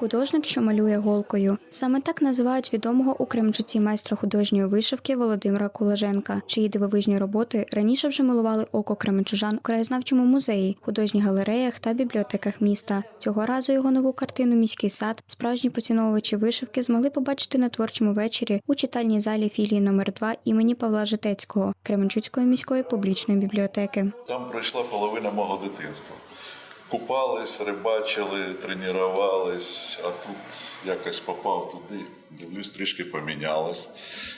Художник, що малює голкою. Саме так називають відомого у Кременчуці майстра художньої вишивки Володимира Кулаженка, чиї дивовижні роботи раніше вже милували око кременчужан у краєзнавчому музеї, художніх галереях та бібліотеках міста. Цього разу його нову картину Міський сад справжні поціновувачі вишивки змогли побачити на творчому вечорі у читальній залі філії номер 2 імені Павла Житецького Кременчуцької міської публічної бібліотеки. Там пройшла половина мого дитинства. Купались, рибачили, тренувались, а тут якось попав туди. Дивлюсь, трішки помінялось,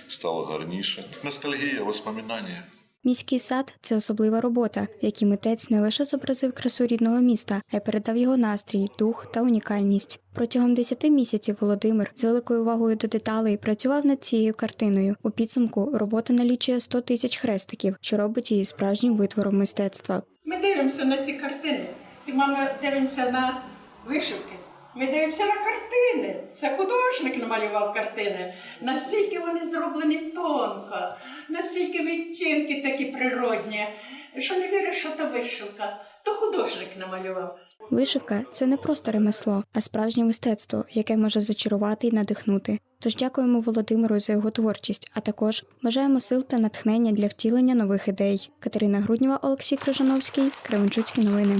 стало гарніше. Ностальгія, воспоминання. Міський сад це особлива робота, в якій митець не лише зобразив красу рідного міста, а й передав його настрій, дух та унікальність. Протягом 10 місяців Володимир з великою увагою до деталей працював над цією картиною. У підсумку робота налічує 100 тисяч хрестиків, що робить її справжнім витвором мистецтва. Ми дивимося на ці картини. І мама дивимося на вишивки. Ми дивимося на картини. Це художник намалював картини. Настільки вони зроблені тонко, настільки відтінки такі природні, що не віриш, що то вишивка, то художник намалював. Вишивка це не просто ремесло, а справжнє мистецтво, яке може зачарувати і надихнути. Тож дякуємо Володимиру за його творчість, а також бажаємо сил та натхнення для втілення нових ідей. Катерина Груднєва, Олексій Крижановський, Кременчуцькі новини.